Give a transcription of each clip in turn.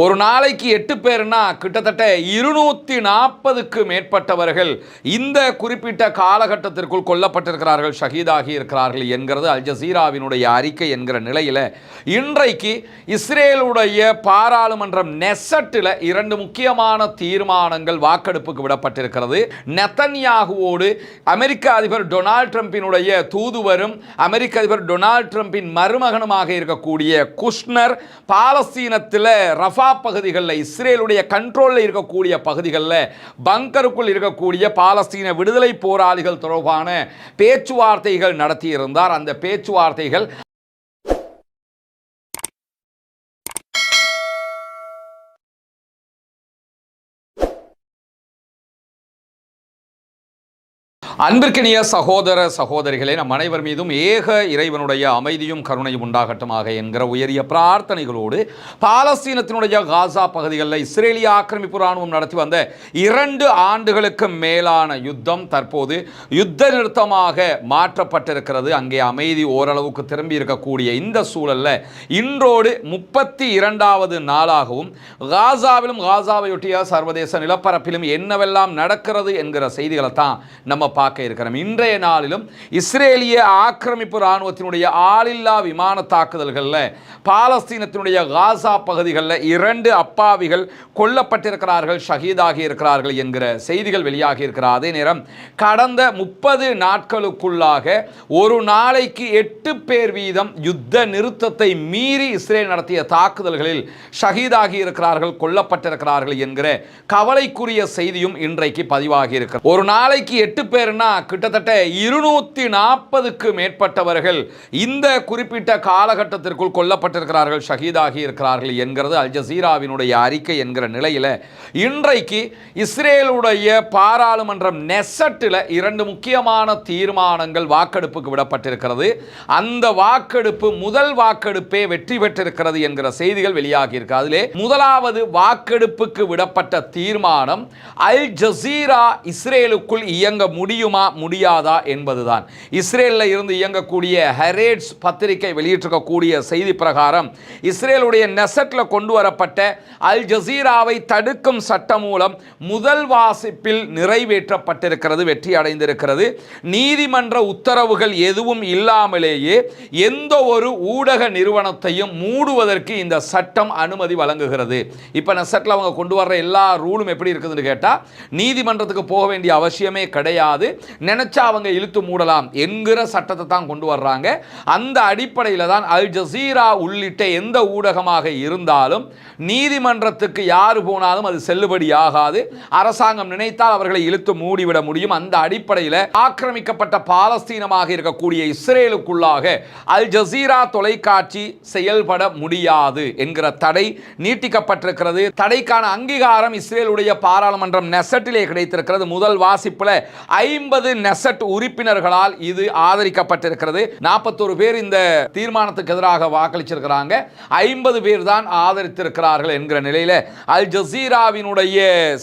ஒரு நாளைக்கு எட்டு பேர்னா கிட்டத்தட்ட இருநூற்றி நாற்பதுக்கு மேற்பட்டவர்கள் இந்த குறிப்பிட்ட காலகட்டத்திற்குள் கொல்லப்பட்டிருக்கிறார்கள் ஷஹீதாகி இருக்கிறார்கள் என்கிறது அல் ஜசீராவினுடைய அறிக்கை என்கிற நிலையில் இன்றைக்கு இஸ்ரேலுடைய பாராளுமன்றம் நெசட்டில் இரண்டு முக்கியமான தீர்மானங்கள் வாக்கெடுப்புக்கு விடப்பட்டிருக்கிறது. நெத்தன்யாகுவோடு அமெரிக்க அதிபர் டொனால்ட் ட்ரம்பினுடைய தூதுவரும் அமெரிக்க அதிபர் டொனால்ட் ட்ரம்பின் மருமகனுமாக இருக்கக்கூடிய குஷ்னர் பாலஸ்தீனத்தில் ரஃபா பகுதிகளில் இஸ்ரேலுடைய கண்ட்ரோலில் இருக்கக்கூடிய பகுதிகளில் பங்கருக்குள் இருக்கக்கூடிய பாலஸ்தீன விடுதலை போராளிகள் தொடர்பான பேச்சுவார்த்தைகள் நடத்தியிருந்தார். அந்த பேச்சுவார்த்தைகள் அன்பிற்கினிய சகோதர சகோதரிகளே நம் அனைவர் மீதும் ஏக இறைவனுடைய அமைதியும் கருணையும் உண்டாகட்டுமாக என்கிற உயரிய பிரார்த்தனைகளோடு பாலஸ்தீனத்தினுடைய காசா பகுதிகளில் இஸ்ரேலிய ஆக்கிரமிப்பு ராணுவம் நடத்தி வந்த இரண்டு ஆண்டுகளுக்கு மேலான யுத்தம் தற்போது யுத்த நிறுத்தமாக மாற்றப்பட்டிருக்கிறது. அங்கே அமைதி ஓரளவுக்கு திரும்பி இருக்கக்கூடிய இந்த சூழல்ல இன்றோடு முப்பத்தி இரண்டாவது நாளாகவும் காசாவிலும் காசாவையொட்டிய சர்வதேச நிலப்பரப்பிலும் என்னவெல்லாம் நடக்கிறது என்கிற செய்திகளை தான் நம்ம பார்க்க இருக்கிறோம் இன்றைய நாளிலும் இஸ்ரேலிய ஆக்கிரமிப்பு இராணுவத்தினுடைய ஆளில்லா விமான தாக்குதல்களில் பாலஸ்தீனத்தினுடைய காசா பகுதிகளில் இரண்டு அப்பாவிகள் கொல்லப்பட்டிருக்கிறார்கள் ஷஹீதாகி இருக்கிறார்கள் என்கிற செய்திகள் வெளியாகி இருக்கிற அதே நேரம் கடந்த முப்பது நாட்களுக்குள்ளாக ஒரு நாளைக்கு எட்டு பேர் வீதம் யுத்த நிறுத்தத்தை மீறி இஸ்ரேல் நடத்திய தாக்குதல்களில் ஷஹீதாகி இருக்கிறார்கள் கொல்லப்பட்டிருக்கிறார்கள் என்கிற கவலைக்குரிய செய்தியும் இன்றைக்கு பதிவாகி இருக்கிறது. ஒரு நாளைக்கு எட்டு பேர் பார்த்தீங்கன்னா கிட்டத்தட்ட இருநூத்தி நாற்பதுக்கு மேற்பட்டவர்கள் இந்த குறிப்பிட்ட காலகட்டத்திற்குள் கொல்லப்பட்டிருக்கிறார்கள் ஷஹீதாகி இருக்கிறார்கள் என்கிறது அல் ஜசீராவினுடைய அறிக்கை என்கிற நிலையில் இன்றைக்கு இஸ்ரேலுடைய பாராளுமன்றம் நெசட்டில் இரண்டு முக்கியமான தீர்மானங்கள் வாக்கெடுப்புக்கு விடப்பட்டிருக்கிறது. அந்த வாக்கெடுப்பு முதல் வாக்கெடுப்பே வெற்றி பெற்றிருக்கிறது என்கிற செய்திகள் வெளியாகியிருக்கு. அதிலே முதலாவது வாக்கெடுப்புக்கு விடப்பட்ட தீர்மானம் அல் ஜசீரா இஸ்ரேலுக்குள் இயங்க முடியும் முடியாதா என்பதுதான். இஸ்ரேலில் இருந்து இயங்கக்கூடிய ஹெரேட்ஸ் பத்திரிகை வெளியிட்டிருக்கக்கூடிய செய்தி பிரகாரம் இஸ்ரேலுடைய நெசட்டில் கொண்டு வரப்பட்ட அல் ஜசீராவை தடுக்கும் சட்டம் மூலம் முதல் வாசிப்பில் நிறைவேற்றப்பட்டிருக்கிறது வெற்றி அடைந்திருக்கிறது. நீதிமன்ற உத்தரவுகள் எதுவும் இல்லாமலேயே எந்த ஒரு ஊடக நிறுவனத்தையும் மூடுவதற்கு இந்த சட்டம் அனுமதி வழங்குகிறது. இப்போ நெசட்டில் அவங்க கொண்டு வர்ற எல்லா ரூலும் எப்படி இருக்குதுன்னு கேட்டால் நீதிமன்றத்துக்கு போக வேண்டிய அவசியமே கிடையாது. நினைச்சா அவங்க இழுத்து மூடலாம் என்கிற சட்டத்தை தான் கொண்டு வர்றாங்க. அந்த அடிப்படையில் தான் அல் ஜசீரா உள்ளிட்ட எந்த ஊடகமாக இருந்தாலும் நீதிமன்றத்துக்கு யார் போனாலும் அது செல்லுபடி ஆகாது. அரசாங்கம் நினைத்தால் அவர்களை இழுத்து மூடிவிட முடியும். அந்த அடிப்படையில் ஆக்கிரமிக்கப்பட்ட பாலஸ்தீனமாக இருக்கக்கூடிய இஸ்ரேலுக்குள்ளாக அல் ஜசீரா தொலைக்காட்சி செயல்பட முடியாது என்கிற தடை நீட்டிக்கப்பட்டிருக்கிறது. தடைக்கான அங்கீகாரம் இஸ்ரேலுடைய பாராளுமன்றம் நெசட்டிலே கிடைத்திருக்கிறது. முதல் வாசிப்பில் ஐம்பது நெசட் உறுப்பினர்களால் இது ஆதரிக்கப்பட்டிருக்கிறது. நாற்பத்தொரு பேர் இந்த தீர்மானத்துக்கு எதிராக வாக்களிச்சிருக்கிறாங்க. ஐம்பது பேர் தான் ஆதரித்திருக்கிறார்கள் என்கிற நிலையில் அல் ஜசீராவினுடைய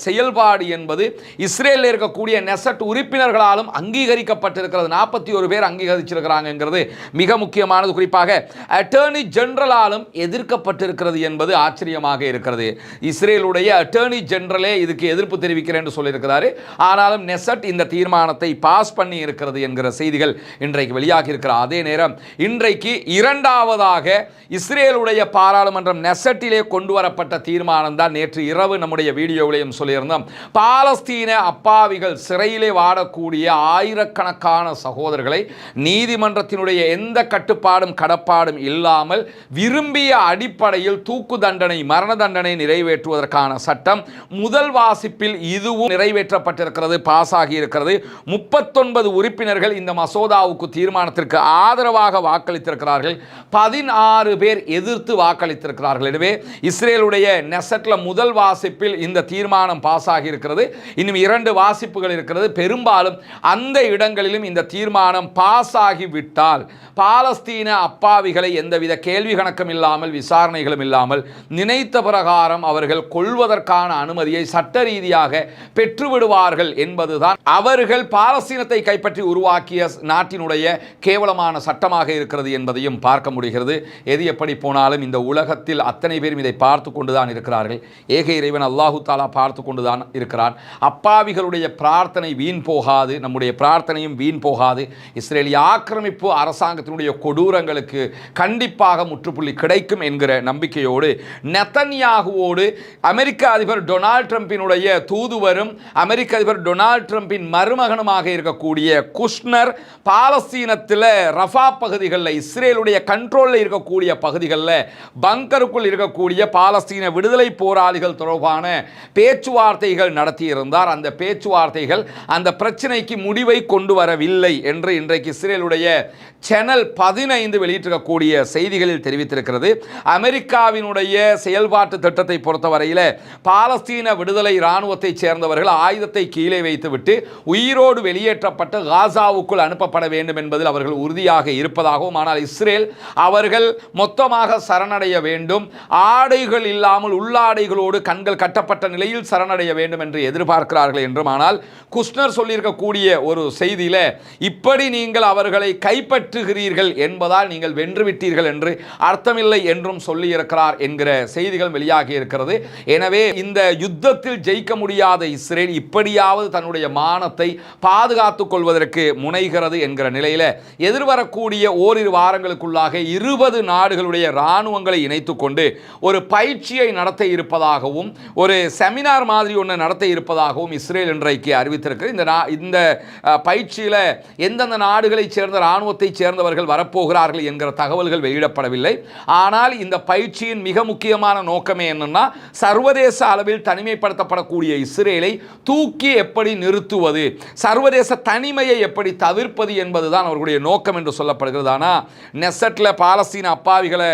செயல்பாடு என்பது இஸ்ரேலில் இருக்கக்கூடிய நெசட் உறுப்பினர்களாலும் அங்கீகரிக்கப்பட்டிருக்கிறது. நாற்பத்தி ஒரு பேர் அங்கீகரிச்சிருக்கிறாங்கிறது மிக முக்கியமானது. குறிப்பாக அட்டர்னி ஜெனரலாலும் எதிர்க்கப்பட்டிருக்கிறது என்பது ஆச்சரியமாக இருக்கிறது. இஸ்ரேலுடைய அட்டர்னி ஜெனரலே இதுக்கு எதிர்ப்பு தெரிவிக்கிறேன் என்று சொல்லியிருக்கிறாரு. ஆனாலும் நெசட் இந்த தீர்மானம் தீர்மானத்தை பாஸ் பண்ணி இருக்கிறது என்கிற செய்திகள் இன்றைக்கு வெளியாகி இருக்கிற அதே நேரம் இன்றைக்கு இரண்டாவதாக இஸ்ரேலுடைய பாராளுமன்றம் நெசட்டிலே கொண்டு வரப்பட்ட தீர்மானம் தான் நேற்று இரவு நம்முடைய வீடியோவிலையும் சொல்லியிருந்தோம். பாலஸ்தீன அப்பாவிகள் சிறையிலே வாடக்கூடிய ஆயிரக்கணக்கான சகோதரர்களை நீதிமன்றத்தினுடைய எந்த கட்டுப்பாடும் கடப்பாடும் இல்லாமல் விரும்பிய அடிப்படையில் தூக்கு தண்டனை மரண தண்டனை நிறைவேற்றுவதற்கான சட்டம் முதல் வாசிப்பில் இதுவும் நிறைவேற்றப்பட்டிருக்கிறது பாஸ் ஆகியிருக்கிறது முப்பத்தொன்பது உறுப்பினர்கள் இந்த மசோதாவுக்கு தீர்மானத்திற்கு ஆதரவாக வாக்களித்திருக்கிறார்கள். பதினாறு பேர் எதிர்த்து வாக்களித்திருக்கிறார்கள். எனவே இஸ்ரேலுடைய நெசட்ல முதல் வாசிப்பில் இந்த தீர்மானம் பாஸ் ஆகியிருக்கிறது இன்னும் இரண்டு வாசிப்புகள் இருக்கிறது. பெரும்பாலும் அந்த இடங்களிலும் இந்த தீர்மானம் பாஸ் ஆகிவிட்டால் பாலஸ்தீன அப்பாவிகளை எந்தவித கேள்வி கணக்கம் இல்லாமல் விசாரணைகளும் இல்லாமல் நினைத்த பிரகாரம் அவர்கள் கொள்வதற்கான அனுமதியை சட்ட ரீதியாக பெற்றுவிடுவார்கள் என்பதுதான் அவர்கள் இஸ்ரேல் பாலஸ்தீனத்தை கைப்பற்றி உருவாக்கிய நாட்டினுடைய கேவலமான சட்டமாக இருக்கிறது என்பதையும் பார்க்க முடிகிறது. எது எப்படி போனாலும் இந்த உலகத்தில் அத்தனை பேரும் இதை பார்த்து கொண்டுதான் இருக்கிறார்கள். ஏக இறைவன் அல்லாஹு தாலா பார்த்து கொண்டுதான் இருக்கிறான். அப்பாவிகளுடைய பிரார்த்தனை வீண் போகாது நம்முடைய பிரார்த்தனையும் வீண் போகாது. இஸ்ரேலிய ஆக்கிரமிப்பு அரசாங்கத்தினுடைய கொடூரங்களுக்கு கண்டிப்பாக முற்றுப்புள்ளி கிடைக்கும் என்கிற நம்பிக்கையோடு நெத்தன்யாகுவோடு அமெரிக்க அதிபர் டொனால்ட் ட்ரம்பினுடைய தூதுவரும் அமெரிக்க அதிபர் டொனால்ட் ட்ரம்பின் மகனுமாக இருக்கக்கூடிய குஷ்னர் பாலஸ்தீனத்தில் ரஃபா பகுதிகளில் இஸ்ரேலுடைய கண்ட்ரோலில் இருக்கக்கூடிய பகுதிகளில் பங்கருக்குள் இருக்கக்கூடிய பாலஸ்தீன விடுதலை போராளிகள் தொடர்பான பேச்சுவார்த்தைகள் நடத்தியிருந்தார். அந்த பேச்சுவார்த்தைகள் அந்த பிரச்சனைக்கு முடிவை கொண்டு வரவில்லை என்று இன்றைக்கு இஸ்ரேலுடைய சேனல் பதினைந்து வெளியிட்டிருக்கக்கூடிய செய்திகளில் தெரிவித்திருக்கிறது. அமெரிக்காவினுடைய செயல்பாட்டு திட்டத்தை பொறுத்தவரையில் பாலஸ்தீன விடுதலை இராணுவத்தைச் சேர்ந்தவர்கள் ஆயுதத்தை கீழே வைத்துவிட்டு உயிரோ உயிரோடு வெளியேற்றப்பட்டு காசாவுக்குள் அனுப்பப்பட வேண்டும் என்பதில் அவர்கள் உறுதியாக இருப்பதாகவும் ஆனால் இஸ்ரேல் அவர்கள் மொத்தமாக சரணடைய வேண்டும். ஆடைகள் இல்லாமல் உள்ளாடைகளோடு கண்கள் கட்டப்பட்ட நிலையில் சரணடைய வேண்டும் என்று எதிர்பார்க்கிறார்கள் என்றும் ஆனால் குஷ்னர் சொல்லியிருக்கக்கூடிய ஒரு செய்தியில் இப்படி நீங்கள் அவர்களை கைப்பற்றுகிறீர்கள் என்பதால் நீங்கள் வென்றுவிட்டீர்கள் என்று அர்த்தமில்லை என்றும் சொல்லியிருக்கிறார் என்கிற செய்திகள் வெளியாகி இருக்கிறது. எனவே இந்த யுத்தத்தில் ஜெயிக்க முடியாத இஸ்ரேல் இப்படியாவது தன்னுடைய மானத்தை பாதுகாத்து கொள்வதற்கு முனைகிறது என்கிற நிலையில் எதிர்வரக்கூடிய ஓரிரு வாரங்களுக்குள்ளாக இருபது நாடுகளுடைய இராணுவங்களை இணைத்து கொண்டு ஒரு பயிற்சியை நடத்த இருப்பதாகவும் ஒரு செமினார் மாதிரி ஒன்று நடத்த இருப்பதாகவும் இஸ்ரேல் இன்றைக்கு அறிவித்திருக்கு இந்த நா இந்த பயிற்சியில் எந்தெந்த நாடுகளைச் சேர்ந்த இராணுவத்தைச் சேர்ந்தவர்கள் வரப்போகிறார்கள் என்கிற தகவல்கள் வெளியிடப்படவில்லை. ஆனால் இந்த பயிற்சியின் மிக முக்கியமான நோக்கமே என்னென்னா சர்வதேச அளவில் தனிமைப்படுத்தப்படக்கூடிய இஸ்ரேலை தூக்கி எப்படி நிறுத்துவது சர்வதேச தனிமையை எப்படி தவிர்ப்பது என்பதுதான் அவர்களுடைய நோக்கம் என்று சொல்லப்படுகிறது. ஆனால் நெசட்டில் பாலஸ்தீன அப்பாவிகளை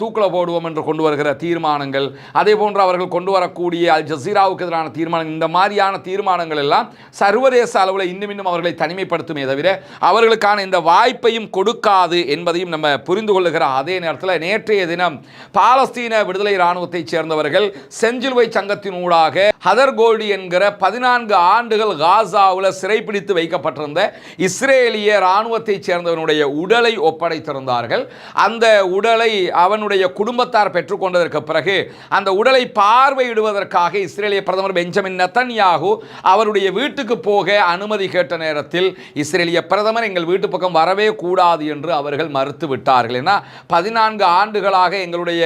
தூக்கில் போடுவோம் என்று கொண்டு வருகிற தீர்மானங்கள் அதே போன்று அவர்கள் கொண்டு வரக்கூடிய அல் ஜசீராவுக்கு எதிரான தீர்மானங்கள் இந்த மாதிரியான தீர்மானங்கள் எல்லாம் சர்வதேச அளவில் இன்னும் இன்னும் அவர்களை தனிமைப்படுத்துமே தவிர அவர்களுக்கான இந்த வாய்ப்பையும் கொடுக்காது என்பதையும் நம்ம புரிந்து கொள்ளுகிற அதே நேரத்தில் நேற்றைய தினம் பாலஸ்தீன விடுதலை இராணுவத்தைச் சேர்ந்தவர்கள் செஞ்சிலுவை சங்கத்தின் ஊடாக ஹதர் கோல்டி என்கிற பதினான்கு ஆண்டுகள் காசாவில் சிறைப்பிடித்து வைக்கப்பட்டிருந்த இஸ்ரேலிய இராணுவத்தைச் சேர்ந்தவனுடைய உடலை ஒப்படைத்திருந்தார்கள். அந்த உடலை அவனுடைய குடும்பத்தார் பெற்றுக்கொண்டதற்கு பிறகு அந்த உடலை பார்வையிடுவதற்காக இஸ்ரேலிய பிரதமர் பெஞ்சமின் நெத்தன்யாகு அவருடைய வீட்டுக்கு போக அனுமதி கேட்ட நேரத்தில் இஸ்ரேலிய பிரதமர் எங்கள் வீட்டு பக்கம் வரவே கூடாது என்று அவர்கள் மறுத்து விட்டார்கள். ஏன்னா பதினான்கு ஆண்டுகளாக எங்களுடைய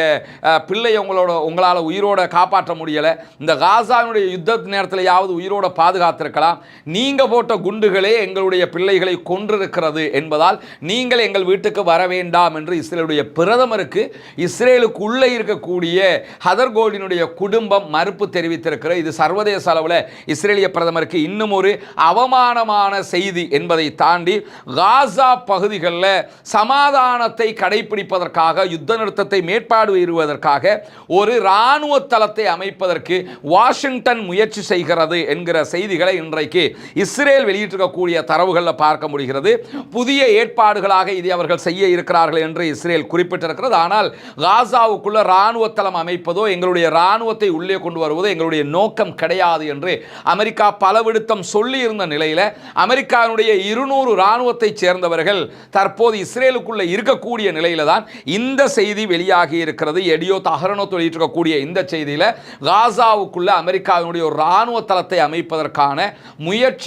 பிள்ளை உங்களோட உங்களால் உயிரோட காப்பாற்ற முடியலை. இந்த காசாவினுடைய யுத்த நேரத்திலேயாவது உயிரோட பாதுகாத்திருக்கலாம். நீங்கள் போட்ட குண்டுகளே எங்களுடைய பிள்ளைகளை கொன்றிருக்கிறது என்பதால் நீங்கள் எங்கள் வீட்டுக்கு வர வேண்டாம் என்று இஸ்ரேலுடைய பிரதமருக்கு இஸ்ரேலுக்கு உள்ளே இருக்கக்கூடிய ஹதர்கோலினுடைய குடும்பம் மறுப்பு தெரிவித்திருக்கிறது. இது சர்வதேச அளவில் இஸ்ரேலிய பிரதமருக்கு இன்னும் ஒரு அவமானமான செய்தி என்பதை தாண்டி காசா பகுதிகளில் சமாதானத்தை கடைபிடிப்பதற்காக யுத்த நிறுத்தத்தை மேற்பாடுவதற்காக ஒரு இராணுவ தளத்தை அமைப்பதற்கு வாஷிங்டன் முயற்சி செய்கிறது என்கிற செய்திகளை இன்றைக்கு இஸ்ரேல் வெளியிட்டிருக்கக்கூடிய தரவுகளில் பார்க்க முடிகிறது. புதிய ஏற்பாடுகளாக இதை அவர்கள் செய்ய இருக்கிறார்கள் என்று இஸ்ரேல் குறிப்பிட்டிருக்கிறது. ஆனால் காசாவுக்குள்ள இராணுவ தளம் அமைப்பதோ எங்களுடைய இராணுவத்தை உள்ளே கொண்டு வருவதோ எங்களுடைய நோக்கம் கிடையாது என்று அமெரிக்கா பலவிடுத்தம் சொல்லி இருந்த நிலையில் அமெரிக்காவினுடைய இருநூறு இராணுவத்தைச் சேர்ந்தவர்கள் தற்போது இஸ்ரேலுக்குள்ளே இருக்கக்கூடிய நிலையில தான் இந்த செய்தி வெளியாகி இருக்கிறது. எடியோ தகரணோ வெளியிட்டிருக்கக்கூடிய இந்த செய்தியில் காசாவுக்குள்ள அமெரிக்காவினுடைய ஒரு இராணுவ தளத்தை அமைப்பதற்கான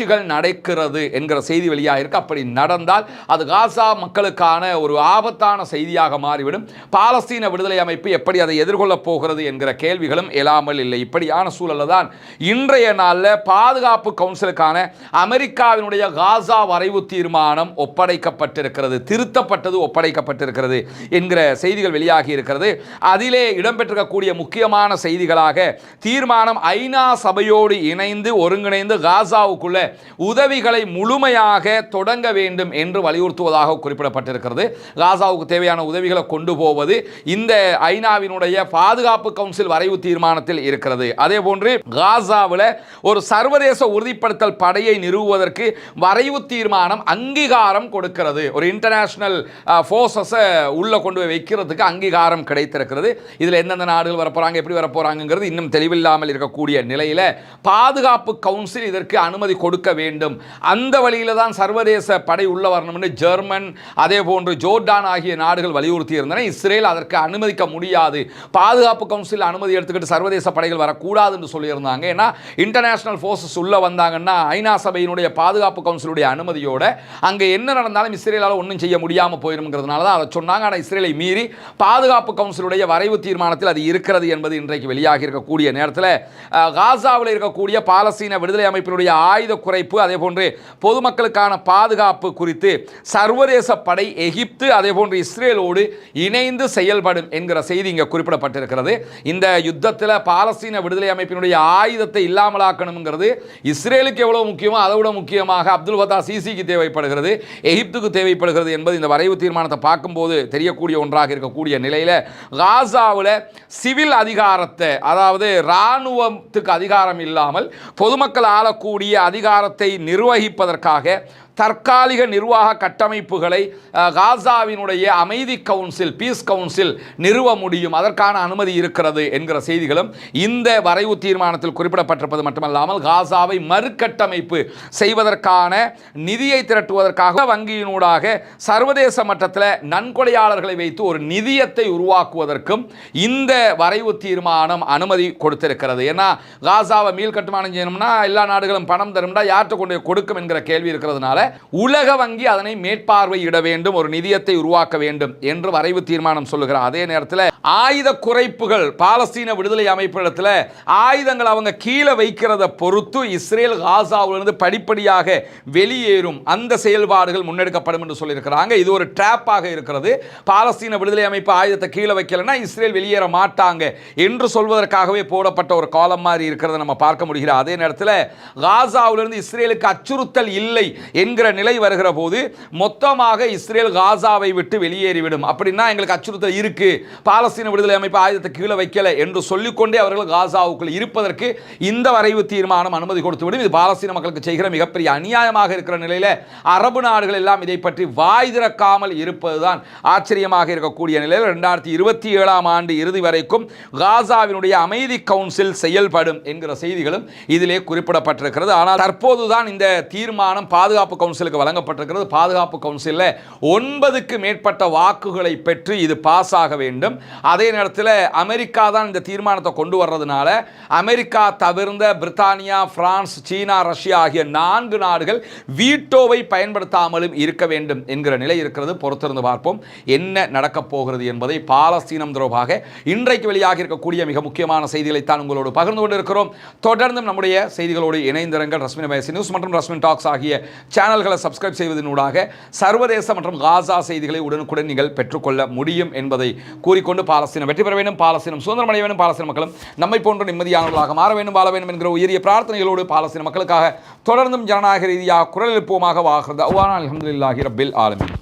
முயற்சிகள் நடக்கிறது என்கிற செய்தி வெளியாக இருக்கு. அப்படி நடந்தால் அது காசா மக்களுக்கான ஒரு ஆபத்தான செய்தியாக மாறிவிடும். பாலஸ்தீன விடுதலை அமைப்பு எப்படி அதை எதிர்கொள்ளப் போகிறது என்கிற கேள்விகளும் எழாமல் இல்லை. இப்படியான சூழலில் தான் இன்றைய நாளில் பாதுகாப்பு கவுன்சிலுக்கான அமெரிக்காவினுடைய காசா வரைவு தீர்மானம் ஒப்படைக்கப்பட்டிருக்கிறது திருத்தப்பட்டது ஒப்படைக்கப்பட்டிருக்கிறது என்கிற செய்திகள் வெளியாகி இருக்கிறது. அதிலே இடம்பெற்றிருக்கக்கூடிய முக்கியமான செய்திகளாக தீர்மானம் ஐநா சபையோடு இணைந்து ஒருங்கிணைந்து காசாவுக்குள்ள உதவிகளை முழுமையாக தொடங்க வேண்டும் என்று வலியுறுத்துவதாக குறிப்பிடப்பட்டிருக்கிறது. காசாவுக்கு தேவையான உதவிகளை கொண்டு போவது இந்த ஐநாவினுடைய பாதுகாப்பு கவுன்சில் வரைவு தீர்மானத்தில் இருக்கிறது. அதே போன்று காசாவில் ஒரு சர்வதேச உறுதிப்படுத்தல் படையை நிறுவுவதற்கு வரைவு தீர்மானம் அங்கீகாரம் கொடுக்கிறது. ஒரு இன்டர்நேஷனல் ஃபோர்ஸஸை உள்ளே கொண்டு போய் வைக்கிறதுக்கு அங்கீகாரம் கிடைத்திருக்கிறது. இதில் எந்தெந்த நாடுகள் வரப்போகிறாங்க எப்படி வரப்போகிறாங்கிறது இன்னும் தெளிவில்லாமல் இருக்கக்கூடிய நிலையில் பாதுகாப்பு கவுன்சில் இதற்கு அனுமதி கொடுக்க வேண்டும். அந்த வழியில தான் சர்வதேச படை உள்ள வரணும்னு ஜெர்மன் அதே போன்று ஜோர்டான் ஆகிய நாடுகள் வலியுறுத்தி இருந்தன இஸ்ரேல் அதற்கு அனுமதிக்க முடியாது. பாதுகாப்பு கவுன்சில் அனுமதி எடுத்துக்கிட்டு சர்வதேச படைகள் வரக்கூடாது என்று சொல்லியிருந்தாங்க. ஏன்னா இன்டர்நேஷனல் ஃபோர்ஸஸ் உள்ளே வந்தாங்கன்னா ஐநா சபையினுடைய பாதுகாப்பு கவுன்சிலுடைய அனுமதியோட அங்கே என்ன நடந்தாலும் இஸ்ரேலால் ஒன்றும் செய்ய முடியாமல் போயிருங்கிறதுனால தான் அதை சொன்னாங்க. ஆனால் இஸ்ரேலை மீறி பாதுகாப்பு கவுன்சிலுடைய வரைவு தீர்மானத்தில் அது இருக்கிறது என்பது இன்றைக்கு வெளியாகி இருக்கக்கூடிய நேரத்தில் காசாவில் இருக்கக்கூடிய பாலஸ்தீன விடுதலை அமைப்பினுடைய ஆயுத குறைப்பு அதே போன்று பொதுமக்களுக்கான பாதுகாப்பு குறித்து சர்வதேச படை எகிப்து அதே போன்று இஸ்ரேலோடு இணைந்து செயல்படும் என்கிற செய்தி இங்கே குறிப்பிடப்பட்டிருக்கிறது. இந்த யுத்தத்தில் பாலஸ்தீன விடுதலை அமைப்பினுடைய ஆயுதத்தை இல்லாமலாக்கணுங்கிறது இஸ்ரேலுக்கு எவ்வளோ முக்கியமோ அதை விட முக்கியமாக அப்துல் ஃபதா சிசிக்கு தேவைப்படுகிறது எகிப்துக்கு தேவைப்படுகிறது என்பது இந்த வரைவு தீர்மானத்தை பார்க்கும்போது தெரியக்கூடிய ஒன்றாக இருக்கக்கூடிய நிலையில் காசாவில் சிவில் அதிகாரத்தை அதாவது இராணுவத்துக்கு அதிகாரம் இல்லாமல் பொதுமக்கள் ஆளக்கூடிய அதிகார அதிகாரத்தை நிர்வகிப்பதற்காக தற்காலிக நிர்வாக கட்டமைப்புகளை காசாவினுடைய அமைதி கவுன்சில் பீஸ் கவுன்சில் நிறுவ முடியும். அதற்கான அனுமதி இருக்கிறது என்கிற செய்திகளும் இந்த வரைவு தீர்மானத்தில் குறிப்பிடப்பட்டிருப்பது மட்டுமல்லாமல் காசாவை மறுகட்டமைப்பு செய்வதற்கான நிதியை திரட்டுவதற்காக வங்கியினூடாக சர்வதேச மட்டத்தில் நன்கொடையாளர்களை வைத்து ஒரு நிதியத்தை உருவாக்குவதற்கும் இந்த வரைவு தீர்மானம் அனுமதி கொடுத்திருக்கிறது. ஏன்னா காசாவை மீள் கட்டுமானம் செய்யணும்னா எல்லா நாடுகளும் பணம் தரும்னா யார்கிட்ட கொண்டு கொடுக்கும் என்கிற கேள்வி இருக்கிறதுனால உலக வங்கி அதனை மேற்பார்வையிட வேண்டும் ஒரு நிதியத்தை உருவாக்க வேண்டும் என்று வரைவு தீர்மானம் சொல்லுகிறார். அதே நேரத்தில் ஆயுத குறைப்புகள் பாலஸ்தீன விடுதலை அமைப்பிடத்தில் ஆயுதங்கள் அவங்க கீழே வைக்கிறத பொறுத்து இஸ்ரேல் காசாவிலிருந்து படிப்படியாக வெளியேறும் அந்த செயல்பாடுகள் முன்னெடுக்கப்படும் என்று சொல்லியிருக்கிறாங்க. இது ஒரு ட்ராப்பாக இருக்கிறது. பாலஸ்தீன விடுதலை அமைப்பு ஆயுதத்தை கீழே வைக்கலைன்னா இஸ்ரேல் வெளியேற மாட்டாங்க என்று சொல்வதற்காகவே போடப்பட்ட ஒரு காலம் மாதிரி இருக்கிறத நம்ம பார்க்க முடிகிற அதே நேரத்தில் காசாவிலிருந்து இஸ்ரேலுக்கு அச்சுறுத்தல் இல்லை என்கிற நிலை வருகிற போது மொத்தமாக இஸ்ரேல் காசாவை விட்டு வெளியேறிவிடும். அப்படின்னா எங்களுக்கு அச்சுறுத்தல் இருக்கு. பாலஸ்தீன விடுதலை அமைப்பு ஆயுதத்தை கீழே வைக்கல என்று சொல்லிக்கொண்டே அவர்கள் காசாவுக்குள் இருப்பதற்கு இந்த வரைவு தீர்மானம் அனுமதி கொடுத்துவிடும். இது பாலஸ்தீன மக்களுக்கு செய்கிற மிகப்பெரிய அநியாயமாக இருக்கிற நிலையில் அரபு நாடுகள் எல்லாம் இதை பற்றி வாய் திறக்காமல் இருப்பதுதான் ஆச்சரியமாக இருக்கக்கூடிய நிலையில் ரெண்டாயிரத்தி இருபத்தி ஏழாம் ஆண்டு இறுதி வரைக்கும் காசாவினுடைய அமைதி கவுன்சில் செயல்படும் என்கிற செய்திகளும் இதிலே குறிப்பிடப்பட்டிருக்கிறது. ஆனால் தற்போதுதான் இந்த தீர்மானம் பாதுகாப்பு கவுன்சிலுக்கு வழங்கப்பட்டிருக்கிறது. பாதுகாப்பு கவுன்சிலில் ஒன்பதுக்கு மேற்பட்ட வாக்குகளை பெற்று இது பாஸ் ஆக வேண்டும். அதே நேரத்தில் அமெரிக்கா தான் இந்த தீர்மானத்தை கொண்டு வர்றதுனால அமெரிக்கா தவிர்ந்த பிரித்தானியா பிரான்ஸ் சீனா ரஷ்யா ஆகிய நான்கு நாடுகள் வீட்டோவை பயன்படுத்தாமலும் இருக்க வேண்டும் என்கிற நிலை இருக்கிறது. பொறுத்திருந்து பார்ப்போம் என்ன நடக்கப் போகிறது என்பதை பாலஸ்தீனம் தொடர்பாக இன்றைக்கு வெளியாக இருக்கக்கூடிய மிக முக்கியமான செய்திகளை தான் உங்களோடு பகிர்ந்து கொண்டிருக்கிறோம். தொடர்ந்தும் நம்முடைய செய்திகளோடு இணைந்திருங்கள். ரஸ்மின் வயசு நியூஸ் மற்றும் ரஸ்மின் டாக்ஸ் ஆகிய சேனல்களை சப்ஸ்கிரைப் செய்வதனூடாக சர்வதேச மற்றும் காசா செய்திகளை உடனுக்குடன் நீங்கள் பெற்றுக்கொள்ள முடியும் என்பதை கூறிக்கொண்டு பாலஸ்தீனம் வெற்றி பெற வேண்டும். பாலஸ்தீனம் சுதந்திரம் அடைய வேண்டும். பாலஸ்தீன மக்களும் நம்மை போன்ற நிம்மதியானவர்களாக மாற வேண்டும் வாழ வேண்டும் என்கிற உயரிய பிரார்த்தனைகளோடு பாலஸ்தீன மக்களுக்காக தொடர்ந்தும் ஜனநாயக ரீதியாக குரல் எழுப்புவோமாக வாகிறது. அவ்வாறு அலமதுல்லாஹி ரபில் ஆலமின்.